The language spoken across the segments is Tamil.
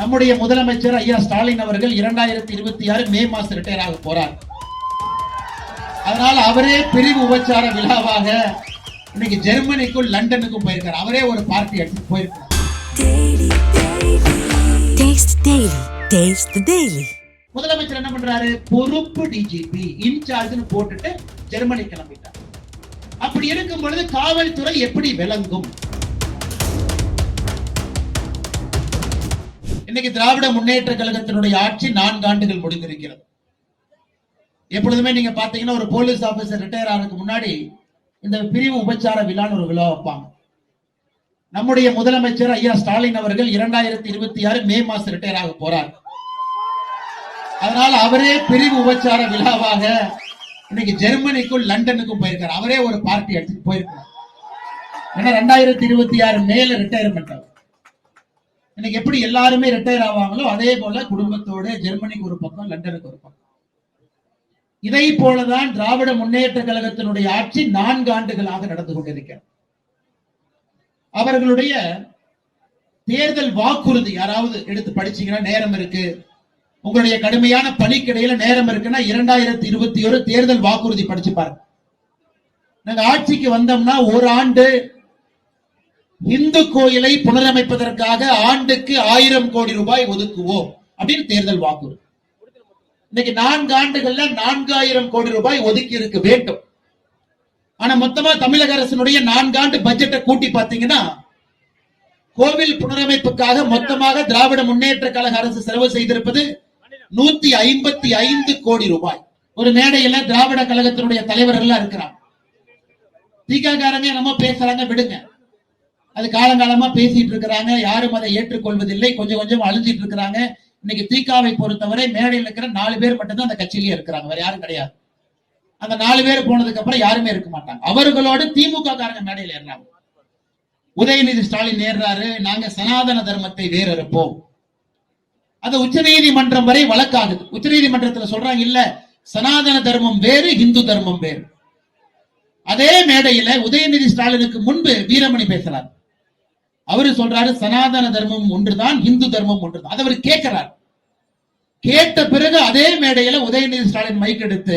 நம்முடைய முதலமைச்சர் ஐயா ஸ்டாலின் அவர்கள் இரண்டாயிரத்தி இருபத்தி ஆறு மே மாசம் ரிட்டையர் ஆக போறார். அதனால அவரே பிரிவு உபச்சார விழாவாக இன்னைக்கு ஜெர்மனிக்கும் லண்டனுக்கும் போயிருக்கார். அவரே ஒரு பார்ட்டி எடுத்து போயிருக்கார். முதலமைச்சர் என்ன பண்றாரு? பொறுப்பு டிஜிபி இன்சார்ஜ்னு போட்டுட்டு ஜெர்மனி கிளம்பிட்டார். அப்படி இருக்கும் பொழுது காவல்துறை எப்படி விளங்கும்? இன்னைக்கு திராவிட முன்னேற்ற கழகத்தினுடைய ஆட்சி நான்கு ஆண்டுகள் முடிந்திருக்கிறது. எப்பொழுதுமே நீங்க பாத்தீங்கன்னா ஒரு போலீஸ் ஆபீசர் ரிட்டையர் ஆனதுக்கு முன்னாடி இந்த பிரிவு உபச்சார விழான்னு ஒரு விழா வைப்பாங்க. நம்முடைய முதலமைச்சர் ஐயா ஸ்டாலின் அவர்கள் இரண்டாயிரத்தி இருபத்தி ஆறு மே மாசம் ரிட்டையர் ஆக போறார். அதனால அவரே பிரிவு உபச்சார விழாவாக இன்னைக்கு ஜெர்மனிக்கும் லண்டனுக்கும் போயிருக்காரு. அவரே ஒரு பார்ட்டி எடுத்துட்டு போயிருக்கார் ஏன்னா ரெண்டாயிரத்தி இருபத்தி ஆறு மேல ரிட்டையர்மெண்ட் ஆகும் இன்னைக்கு எப்படி எல்லாருமே ரிட்டையர் ஆவாங்களோ அதே போல குடும்பத்தோட ஜெர்மனிக்கு ஒரு பக்கம் லண்டனுக்கு ஒரு பக்கம். இதை போலதான் திராவிட முன்னேற்ற கழகத்தினுடைய ஆட்சி நான்கு ஆண்டுகளாக நடந்து கொண்டிருக்கிறது. அவர்களுடைய தேர்தல் வாக்குறுதி யாராவது எடுத்து படிச்சீங்கன்னா நேரம் இருக்கு. உங்களுடைய கடுமையான பணிக்கிடையில நேரம் இருக்குன்னா இரண்டாயிரத்தி இருபத்தி ஒரு தேர்தல் வாக்குறுதி படிச்சு பாருங்க. நாங்க ஆட்சிக்கு வந்தோம்னா ஒரு ஆண்டு இந்து கோயிலை புனரமைப்பதற்காக ஆண்டுக்கு ஆயிரம் கோடி ரூபாய் ஒதுக்குவோம் அப்படின்னு தேர்தல் வாக்குறுதி. இன்னைக்கு நான்கு ஆண்டுகள்ல நான்காயிரம் கோடி ரூபாய் ஒதுக்கி இருக்க வேண்டும். ஆனா மொத்தமா தமிழக அரசினுடைய நான்காண்டு பட்ஜெட்டை கூட்டி பாத்தீங்கன்னா கோவில் புனரமைப்புக்காக மொத்தமாக திராவிட முன்னேற்ற கழக அரசு செலவு செய்திருப்பது நூத்தி ஐம்பத்தி ஐந்து கோடி ரூபாய். ஒரு மேடையில திராவிட கழகத்தினுடைய தலைவர்கள் எல்லாம் இருக்கிறாங்க தீகாக்காரங்க பேசுறாங்க விடுங்க. அது காலங்காலமா பேசிட்டு இருக்கிறாங்க. யாரும் அதை ஏற்றுக்கொள்வதில்லை. கொஞ்சம் கொஞ்சம் அழிஞ்சிட்டு இருக்கிறாங்க. இன்னைக்கு தீகாவை பொறுத்தவரை மேடையில் இருக்கிற நாலு பேர் மட்டும்தான் அந்த கட்சியிலேயே இருக்கிறாங்க. வேற யாரும் கிடையாது. அந்த நாலு பேர் போனதுக்கு அப்புறம் யாருமே இருக்க மாட்டாங்க. அவர்களோடு திமுக காரங்க மேடையில் ஏறாங்க உதயநிதி ஸ்டாலின் ஏறாரு நாங்க சனாதன தர்மத்தை வேறறுப்போம். அது உச்சநீதிமன்றம் வரை வழக்காகுது. உச்சநீதிமன்றத்துல சொல்றாங்க இல்ல சனாதன தர்மம் வேறு இந்து தர்மம் வேறு. அதே மேடையில உதயநிதி ஸ்டாலினுக்கு முன்பு வீரமணி பேசுறாரு. அவரு சொல்றாரு சனாதன தர்மம் ஒன்றுதான் இந்து தர்மம் ஒன்றுதான். அதை அவர் கேட்கிறார். கேட்ட பிறகு அதே மேடையில உதயநிதி ஸ்டாலின் மைக் எடுத்து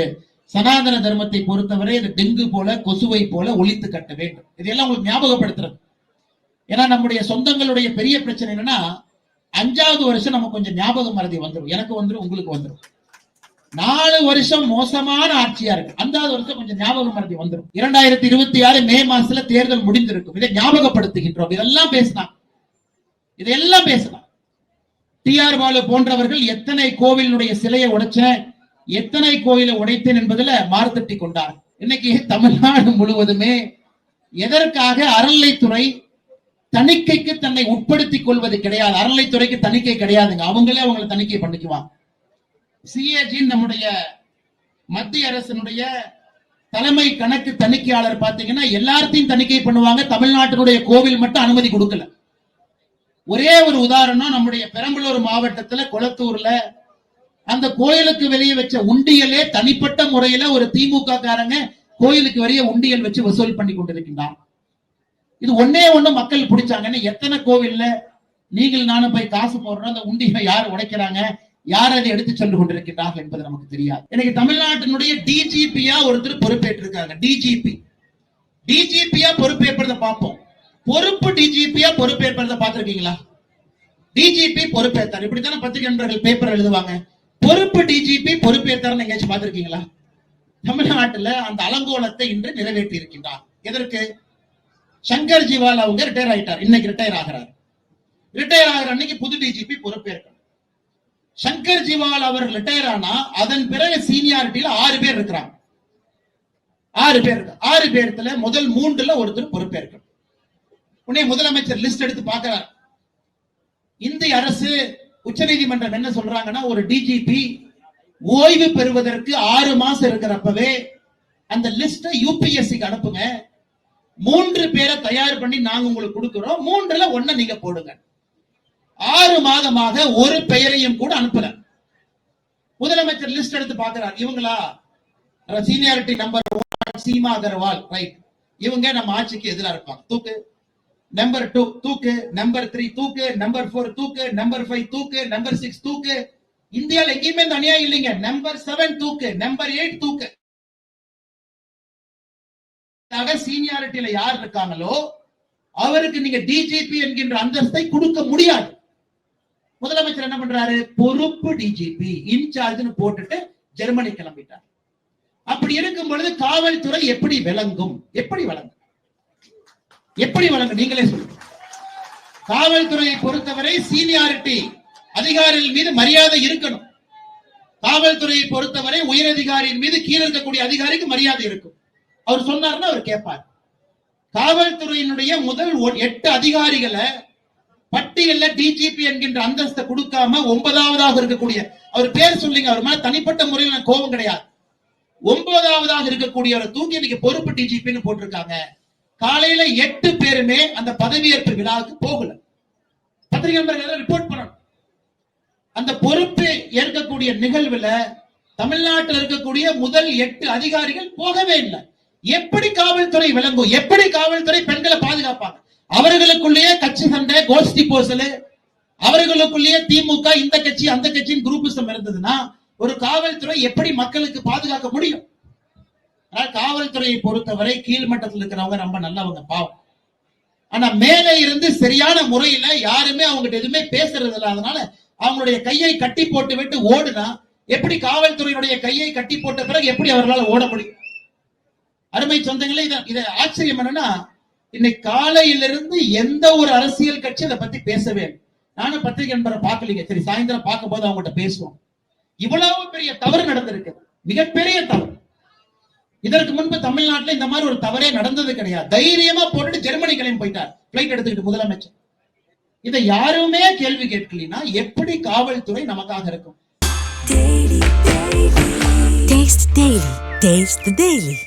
சனாதன தர்மத்தை பொறுத்தவரை அது டெங்கு போல கொசுவை போல ஒழித்து கட்ட வேண்டும். இதெல்லாம் உங்களுக்கு ஞாபகப்படுத்துறது. ஏன்னா நம்முடைய சொந்தங்களுடைய பெரிய பிரச்சனை என்னன்னா அஞ்சாவது வருஷம் நம்ம கொஞ்சம் ஞாபகம் மறதி வந்துடும் எனக்கு வந்துடும் உங்களுக்கு வந்துடும் நாலு வருஷம் மோசமான ஆட்சியா இருக்கு. அஞ்சாவது வருஷம் கொஞ்சம் ஞாபகம் மறதி வந்துடும் இரண்டாயிரத்தி இருபத்தி ஆறு மே மாசத்துல தேர்தல் முடிந்திருக்கும். இதை ஞாபகப்படுத்துகின்றோம். இதெல்லாம் பேசலாம். இதெல்லாம் பேசலாம். டிஆர் பாலு போன்றவர்கள் எத்தனை கோவிலுடைய சிலையை உடைச்சேன் எத்தனை கோயிலை உடைத்தேன் என்பதுல மாறுதட்டி கொண்டார். இன்னைக்கு தமிழ்நாடு முழுவதுமே எதற்காக அறநிலைத்துறை தணிக்கைக்கு தன்னை உட்படுத்திக் கொள்வது கிடையாது? அறநிலைத்துறைக்கு தணிக்கை கிடையாதுங்க. அவங்களே அவங்களை தணிக்கை பண்ணிக்குவாங்க. சிஏஜி நம்முடைய மத்திய அரசினுடைய தலைமை கணக்கு தணிக்கையாளர் பாத்தீங்கன்னா எல்லாத்தையும் தணிக்கை பண்ணுவாங்க. தமிழ்நாட்டினுடைய கோவில் மட்டும் அனுமதி கொடுக்கல. ஒரே ஒரு உதாரணம் நம்முடைய பெரம்பலூர் மாவட்டத்துல கொளத்தூர்ல அந்த கோயிலுக்கு வெளியே வச்ச உண்டியலே தனிப்பட்ட முறையில ஒரு திமுக காரங்க கோயிலுக்கு வெளியே உண்டியல் வச்சு வசூல் பண்ணி கொண்டிருக்கின்றார் இது ஒன்னே ஒண்ணு மக்கள் பிடிச்சாங்கன்னு எத்தனை கோவில்ல நீங்கள் நானும் போய் காசு போடுறோம். அந்த உண்டியை யார் உடைக்கிறாங்க? யார் அதை எடுத்து சென்று கொண்டிருக்கிறார்கள் என்பது நமக்கு தெரியாது. இன்னைக்கு தமிழ்நாட்டினுடைய டிஜிபியா ஒருத்தர் பொறுப்பேற்றிருக்காங்க டிஜிபி டிஜிபியா பொறுப்பேற்பதை பார்ப்போம். பொறுப்பு டிஜிபியா பொறுப்பேற்பதை பார்த்திருக்கீங்களா? டிஜிபி பொறுப்பேற்றார். இப்படித்தானே பத்திரிகை நண்பர்கள் பேப்பர் எழுதுவாங்க. பொறுப்பு டிஜிபி பொறுப்பேற்றார் எங்கேயாச்சும் பார்த்திருக்கீங்களா? தமிழ்நாட்டுல அந்த அலங்கோலத்தை இன்று நிறைவேற்றி இருக்கின்றார் எதற்கு? சங்கர் ஜிவால் அவங்க ரிட்டையர் ஆயிட்டார். இன்னைக்கு ரிட்டையர் ஆகிறார். ரிட்டையர் ஆகிற அன்னைக்கு புது டிஜிபி பொறுப்பேற்கணும் சங்கர் ஜிவால் அவர் ரிட்டையர் ஆனா அதன் பிறகு சீனியாரிட்டியில ஆறு பேர் இருக்கிறாங்க. ஆறு பேர் ஆறு பேர்த்துல முதல் மூன்றுல ஒருத்தர் பொறுப்பேற்க உடனே முதலமைச்சர் லிஸ்ட் எடுத்து பார்க்கிறார். இந்திய அரசு உச்சநீதிமன்றம் என்ன சொல்றாங்கன்னா ஒரு டிஜிபி ஓய்வு பெறுவதற்கு ஆறு மாசம் இருக்கிறப்பவே அந்த லிஸ்ட யூபிஎஸ்சிக்கு அனுப்புங்க. மூன்று பேரை தயார் பண்ணி நாங்க உங்களுக்கு கொடுக்கிறோம். மூன்றுல ஒன்ன நீங்க போடுங்க. ஆறு மாதமாக ஒரு பெயரையும் கூட அனுப்பல. முதலமைச்சர் லிஸ்ட் எடுத்து பாக்குறார் இவங்களா? Seniority number Seema Agarwal right இவங்க நம்ம ஆட்சிக்கு எதிராக இருப்பாங்க. தூக்கு. நம்பர் டூ தூக்கு. நம்பர் த்ரீ தூக்கு. நம்பர் ஃபோர் தூக்கு. நம்பர் ஃபைவ் தூக்கு. நம்பர் சிக்ஸ் தூக்கு. இந்தியால எங்கேயுமே இந்த அநியாயம் இல்லைங்க. நம்பர் செவன் தூக்கு. நம்பர் எயிட் தூக்கு. சீனியாரிட்டியில யார் இருக்காங்களோ அவருக்கு நீங்க டிஜிபி என்கின்ற அந்தஸ்தை கொடுக்க முடியாது. முதலமைச்சர் என்ன பண்றாரு? பொறுப்பு டிஜிபி இன்சார்ஜ்னு போட்டுட்டு ஜெர்மனி கிளம்பிட்டார். அப்படி இருக்கும் பொழுது காவல்துறை எப்படி விளங்கும்? எப்படி வழங்கும் எப்படி வழங்கும் நீங்களே சொல்லுங்க. காவல்துறையை பொறுத்தவரை சீனியாரிட்டி அதிகாரிகள் மீது மரியாதை இருக்கணும். காவல்துறையை பொறுத்தவரை உயரதிகாரியின் மீது கீழே இருக்கக்கூடிய அதிகாரிக்கு மரியாதை இருக்கும். அவர் சொன்னார்னா அவர் கேட்பார். காவல்துறையினுடைய முதல் எட்டு அதிகாரிகளை பட்டியல்ல டிஜிபி என்கின்ற அந்தஸ்தை கொடுக்காம ஒன்பதாவதாக இருக்கக்கூடிய அவர் பேர் சொல்லிங்க அவர் மேல தனிப்பட்ட முறையில் கோபம் கிடையாது. ஒன்பதாவதாக இருக்கக்கூடியவரை தூக்கி இன்னைக்கு பொறுப்பு டிஜிபின்னு போட்டிருக்காங்க. காலையில எட்டு பேருமே அந்த பதவியேற்பு விழாவுக்கு போகல. பத்திரிகை நண்பர்கள் ரிப்போர்ட் பண்ணணும். அந்த பொறுப்பு ஏற்கக்கூடிய நிகழ்வுல தமிழ்நாட்டில் இருக்கக்கூடிய முதல் எட்டு அதிகாரிகள் போகவே இல்லை. எப்படி காவல்துறை விளங்கும் எப்படி காவல்துறை பெண்களை பாதுகாப்பாங்க? அவர்களுக்குள்ளேயே கட்சி சண்டை கோஷ்டி போசலு அவர்களுக்குள்ளேயே திமுக இந்த கட்சி அந்த கட்சியின் குரூப்பிசம் இருந்ததுன்னா ஒரு காவல்துறை எப்படி மக்களுக்கு பாதுகாக்க முடியும்? ஆனா காவல்துறையை பொறுத்தவரை கீழ்மட்டத்தில் இருக்கிறவங்க ரொம்ப நல்லவங்க பாவம். ஆனா மேலே இருந்து சரியான முறையில யாருமே அவங்ககிட்ட எதுவுமே பேசுறது இல்லை. அதனால அவங்களுடைய கையை கட்டி போட்டு விட்டு ஓடுனா எப்படி காவல்துறையினுடைய கையை கட்டி போட்ட பிறகு எப்படி அவர்களால் ஓட முடியும்? அருமை சொந்தங்களே இதை ஆச்சரியம் என்னன்னா இன்னைக்கு காலையிலிருந்து எந்த ஒரு அரசியல் கட்சி அதை பத்தி பேசவே நானும் பத்திரிகை நண்பரை பார்க்கலீங்க. சரி சாயந்தரம் பார்க்கும் போது அவங்ககிட்ட பேசுவோம். இவ்வளவு பெரிய தவறு நடந்திருக்கு. மிகப்பெரிய தவறு. இதற்கு முன்பு தமிழ்நாட்டுல இந்த மாதிரி ஒரு தவறே நடந்தது கிடையாது. தைரியமா போட்டுட்டு ஜெர்மனி கிளம்பி போயிட்டார். பிளைட் எடுத்துக்கிட்டு முதலமைச்சர். இதை யாருமே கேள்வி கேட்கலினா எப்படி காவல்துறை நமக்காக இருக்கும்? Daily. Taste the Daily.